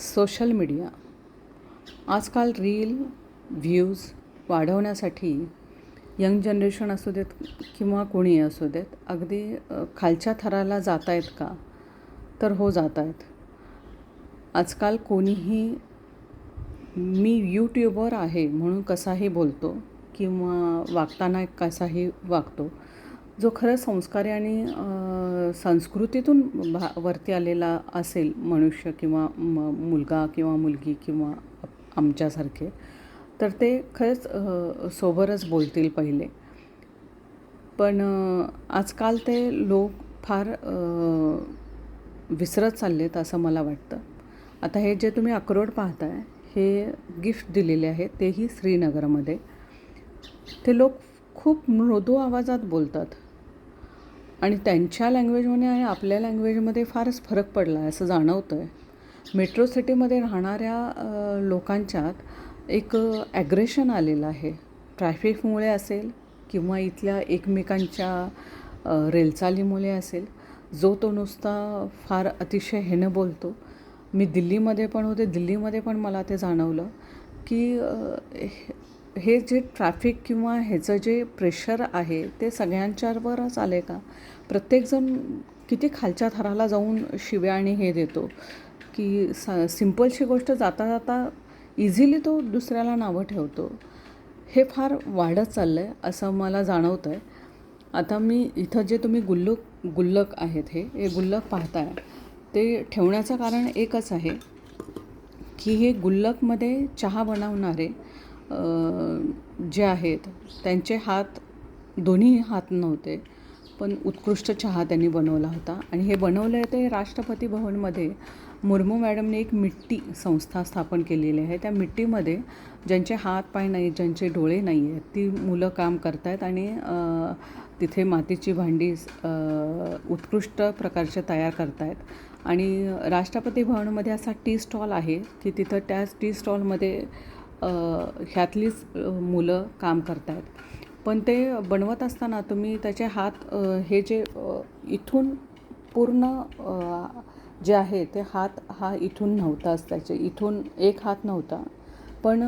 Social media. आजकाल reel views वाढवण्यासाठी young generation असू देत किंवा कोणी असू देत अगदी खालच्या थराला जात आहेत का? तर हो जात आहेत आजकाल कोणीही मी यूट्यूबर आहे म्हणून कसाही बोलतो किंवा वागताना कसाही वागतो जो खरं संस्कारी आणि संस्कृतीतून भा वरती आलेला असेल मनुष्य किंवा म मुलगा किंवा मुलगी किंवा आमच्यासारखे तर ते खरंच सोबरच बोलतील पहिले. पण आजकाल ते लोक फार विसरत चाललेत असं मला वाटतं. आता हे जे तुम्ही अक्रोड पाहताय हे गिफ्ट दिलेले आहे तेही श्रीनगरमध्ये. ते लोक खूप मृदू आवाजात बोलतात. आणि त्यांच्या लँग्वेजमध्ये आणि आपल्या लँग्वेजमध्ये फारच फरक पडला आहे असं जाणवतं आहे मेट्रो सिटीमध्ये राहणाऱ्या लोकांच्यात एक ॲग्रेशन आलेलं आहे. ट्रॅफिकमुळे असेल किंवा इथल्या एकमेकांच्या रेलचालीमुळे असेल जो तो नुसता फार अतिशय हेनं बोलतो. मी दिल्लीमध्ये पण होते. दिल्लीमध्ये पण मला ते जाणवलं की हे- जे ट्रॅफिक किंवा ह्याचं जे प्रेशर आहे ते सगळ्यांच्यावरच आले का? प्रत्येकजण किती खालच्या थराला जाऊन शिव्या आणि हे देतो? की स सिम्पलशी गोष्ट जाता जाता इझिली तो दुसऱ्याला नावं ठेवतो. हे फार वाढत चाललं आहे असं मला जाणवतं आहे आता मी इथं जे तुम्ही गुल्लक गुल्लक आहेत हे हे गुल्लक पाहताय ते ठेवण्याचं कारण एकच आहे की हे गुल्लकमध्ये चहा बनवणारे जे आहेत त्यांचे हात दोन्ही हात नव्हते पण उत्कृष्ट चहा त्यांनी बनवला होता. आणि हे बनवलं आहे ते राष्ट्रपती भवनमध्ये. मुर्मू मॅडमने एक मिट्टी संस्था स्थापन केलेली आहे. त्या मिट्टीमध्ये ज्यांचे हात पाय नाही ज्यांचे डोळे नाही आहेत ती मुलं काम करत आहेत आणि तिथे मातीची भांडी उत्कृष्ट प्रकारचे तयार करत आहेत आणि राष्ट्रपती भवनमध्ये असा टी स्टॉल आहे की तिथं त्याच टी स्टॉलमध्ये ह्यातलीच मुलं काम करत आहेत पण ते बनवत असताना तुम्ही त्याचे हात हे जे इथून पूर्ण जे आहे ते हात हा इथून नव्हताच त्याचे. इथून एक हात नव्हता. पण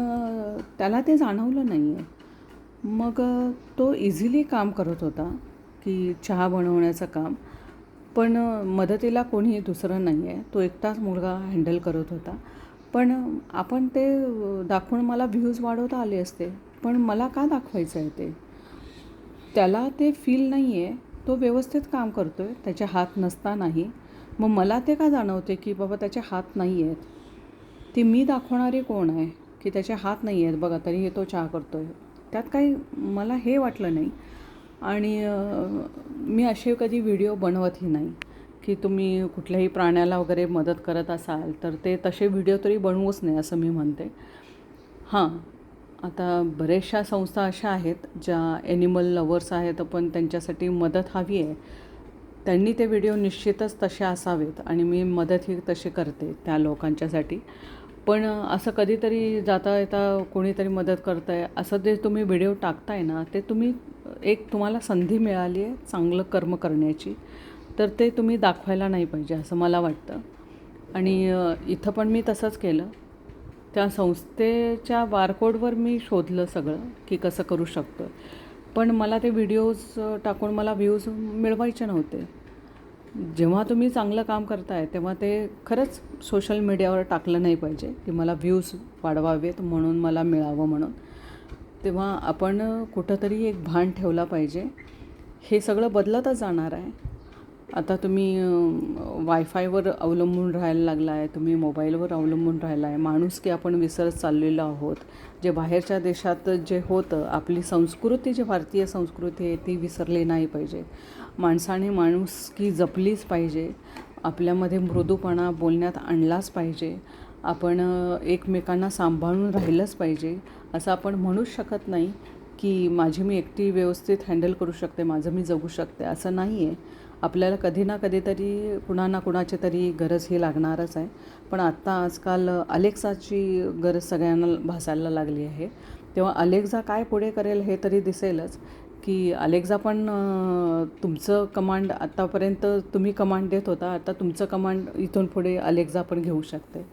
त्याला ते जाणवलं नाही आहे मग तो इझिली काम करत होता की चहा बनवण्याचं काम. पण मदतीला कोणी दुसरं नाही आहे तो एकटाच मुलगा हँडल करत होता. पण आपण ते दाखवून मला व्ह्यूज वाढवता आले असते. पण मला का दाखवायचं आहे ते? त्याला ते फील नाही आहे तो व्यवस्थित काम करतो आहे त्याचे हात नसतानाही. मग मला ते का जाणवते की बाबा त्याचे हात नाही आहेत ती मी दाखवणारी कोण आहे की त्याचे हात नाही आहेत बघा तरी हे तो चहा करतो आहे त्यात काही मला हे वाटलं नाही. आणि मी असे कधी व्हिडिओ बनवतही नाही. की तुम्ही कुठल्याही प्राण्याला वगैरे मदत करत असाल तर ते तसे व्हिडिओ तरी बनवूच नाही असं मी म्हणते. हां आता बऱ्याचशा संस्था अशा आहेत ज्या ॲनिमल लवर्स आहेत पण त्यांच्यासाठी मदत हवी आहे. त्यांनी ते व्हिडिओ निश्चितच तसे असावेत आणि मी मदत ही तशी करते त्या लोकांच्यासाठी. पण असं कधीतरी जाता येता कोणीतरी मदत करताय आहे असं जे तुम्ही व्हिडिओ टाकताय ना ते तुम्ही एक तुम्हाला संधी मिळाली आहे चांगलं कर्म करण्याची. तर ते तुम्ही दाखवायला नाही पाहिजे असं मला वाटतं. आणि इथं पण मी तसंच केलं. त्या संस्थेच्या बारकोडवर मी शोधलं सगळं की कसं करू शकतो पण मला ते व्हिडिओज टाकून मला व्ह्यूज मिळवायचे नव्हते. जेव्हा तुम्ही चांगलं काम करताय तेव्हा ते खरंच सोशल मीडियावर टाकलं नाही पाहिजे की मला व्ह्यूज वाढवावेत म्हणून मला मिळावं म्हणून. तेव्हा आपण कुठंतरी एक भान ठेवला पाहिजे. हे सगळं बदलतच जाणार आहे. आता तुम्ही वायफायवर अवलंबून राहायला लागला आहे तुम्ही मोबाईलवर अवलंबून राहिला आहे माणूस की आपण विसरत चाललेलो आहोत जे बाहेरच्या देशात जे होतं आपली संस्कृती जी भारतीय संस्कृती आहे ती विसरली नाही पाहिजे. माणसाने माणूस की जपलीच पाहिजे आपल्यामध्ये मृदूपणा बोलण्यात आणलाच पाहिजे आपण एकमेकांना सांभाळून राहिलंच पाहिजे असं आपण म्हणूच शकत नाही की माझी मी एकटी व्यवस्थित हँडल करू शकते माझं मी जगू शकते असं नाही आहे आपल्याला कधी ना कधीतरी कुणा ना कुणाची तरी गरज ही लागणारच आहे. पण आत्ता आजकाल अलेक्साची गरज सगळ्यांना भासायला लागली आहे. तेव्हा अलेक्झा काय पुढे करेल हे तरी दिसेलच की अलेक्झा पण तुमचं कमांड आत्तापर्यंत तुम्ही कमांड देत होता आता तुमचं कमांड इथून पुढे अलेक्झा पण घेऊ शकते.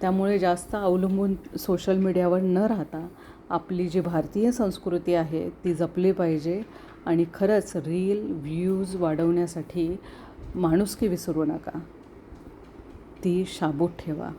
त्यामुळे जास्त अवलंबून सोशल मीडियावर न राहता आपली जी भारतीय संस्कृती आहे ती जपली पाहिजे आणि खरंच रील व्ह्यूज वाढवण्यासाठी माणुसकी विसरू नका. ती शाबूत ठेवा.